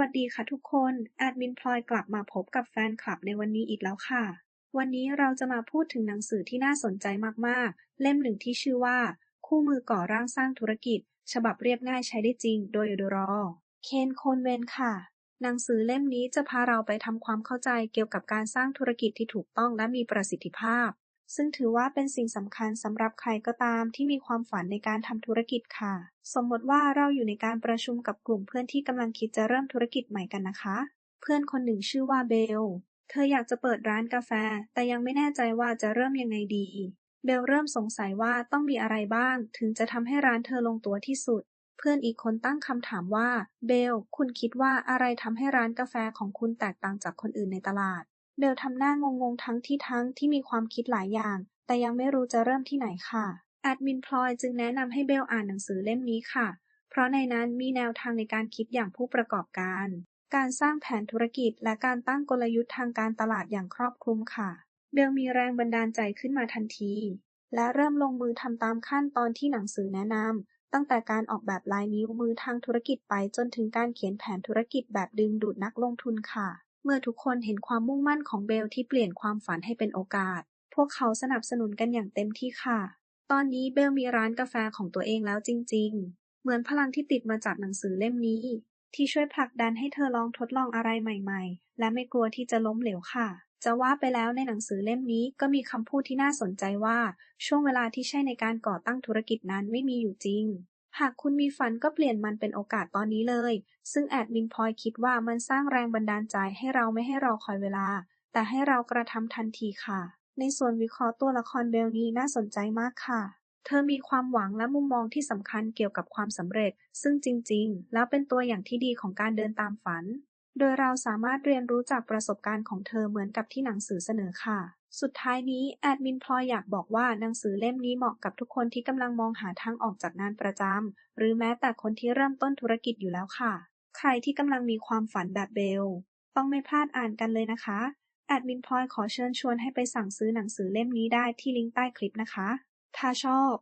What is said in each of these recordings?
วัสดีค่ะทุกคน แอดมินพลอยกลับมาพบกับแฟนคลับในวันนี้อีกแล้วค่ะ วันนี้เราจะมาพูดถึงหนังสือที่น่าสนใจมากๆ เล่มหนึ่งที่ชื่อว่า คู่มือก่อร่างสร้างธุรกิจ ฉบับเรียบง่ายใช้ได้จริง โดยดรอ เคนโคนเวนค่ะ หนังสือเล่มนี้จะพาเราไปทำความเข้าใจเกี่ยวกับการสร้างธุรกิจที่ถูกต้องและมีประสิทธิภาพ ซึ่งถือว่าเป็นสิ่งสำคัญสำหรับใครก็ตามที่มีความฝันในการทำธุรกิจค่ะ สมมติว่าเราอยู่ในการประชุมกับกลุ่มเพื่อนที่กำลังคิดจะเริ่มธุรกิจใหม่กันนะคะ เพื่อนคนหนึ่งชื่อว่าเบล เธออยากจะเปิดร้านกาแฟ แต่ยังไม่แน่ใจว่าจะเริ่มยังไงดี เบลเริ่มสงสัยว่าต้องมีอะไรบ้าง ถึงจะทำให้ร้านเธอลงตัวที่สุด เพื่อนอีกคนตั้งคำถามว่า เบล คุณคิดว่าอะไรทำให้ร้านกาแฟของคุณแตกต่างจากคนอื่นในตลาด เบลทำหน้างง ๆ ทั้งที่ทั้งที่มีความคิดหลายอย่าง แต่ยังไม่รู้จะเริ่มที่ไหนค่ะแอดมินพลอยจึงแนะนำให้เบลอ่านหนังสือเล่มนี้ค่ะ เพราะในนั้นมีแนวทางในการคิดอย่างผู้ประกอบการ การสร้างแผนธุรกิจและการตั้งกลยุทธ์ทางการตลาดอย่างครอบคลุมค่ะ เบลมีแรงบันดาลใจขึ้นมาทันที และเริ่มลงมือทำตามขั้นตอนที่หนังสือแนะนำตั้งแต่การออกแบบลายนิ้วมือทางธุรกิจไปจนถึงการเขียนแผนธุรกิจแบบดึงดูดนักลงทุนค่ะ เมื่อทุกคนเห็นความมุ่งมั่นของเบลที่เปลี่ยนความฝันให้เป็นโอกาส พวกเขาสนับสนุนกันอย่างเต็มที่ค่ะ ตอนนี้เบลมีร้านกาแฟของตัวเองแล้วจริง ๆ เหมือนพลังที่ติดมาจากหนังสือเล่มนี้ ที่ช่วยผลักดันให้เธอลองทดลองอะไรใหม่ ๆ และไม่กลัวที่จะล้มเหลวค่ะ จะว่าไปแล้วในหนังสือเล่มนี้ก็มีคำพูดที่น่าสนใจว่า ช่วงเวลาที่ใช่ในการก่อตั้งธุรกิจนั้นไม่มีอยู่จริง หากคุณมีฝันก็เปลี่ยนมันเป็นโอกาสตอนนี้เลย ซึ่งแอดมินพลอยคิดว่ามันสร้างแรงบันดาลใจให้เราไม่ให้รอคอยเวลา แต่ให้เรากระทำทันทีค่ะ ในส่วนวิเคราะห์ตัวละครเบลนี้น่าสนใจมากค่ะ เธอมีความหวังและมุมมองที่สำคัญเกี่ยวกับความสำเร็จ ซึ่งจริง ๆ แล้วเป็นตัวอย่างที่ดีของการเดินตามฝัน โดยเราสามารถเรียนรู้จากประสบการณ์ของเธอเหมือนกับที่หนังสือเสนอค่ะ สุดท้ายนี้แอดมินพลอยอยากบอกว่าหนังสือเล่มนี้เหมาะกับทุกคนที่กำลังมองหาทางออกจากงานประจำหรือแม้แต่คนที่เริ่มต้นธุรกิจอยู่แล้วค่ะ ใครที่กำลังมีความฝันแบบเบล ต้องไม่พลาดอ่านกันเลยนะคะ แอดมินพลอยขอเชิญชวนให้ไปสั่งซื้อหนังสือเล่มนี้ได้ที่ลิงก์ใต้คลิปนะคะ ถ้าชอบ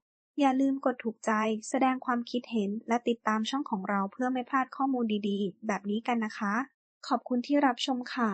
อย่าลืมกดถูกใจ แสดงความคิดเห็น และติดตามช่องของเราเพื่อไม่พลาดข้อมูลดีๆ แบบนี้กันนะคะ ขอบคุณที่รับชมค่ะ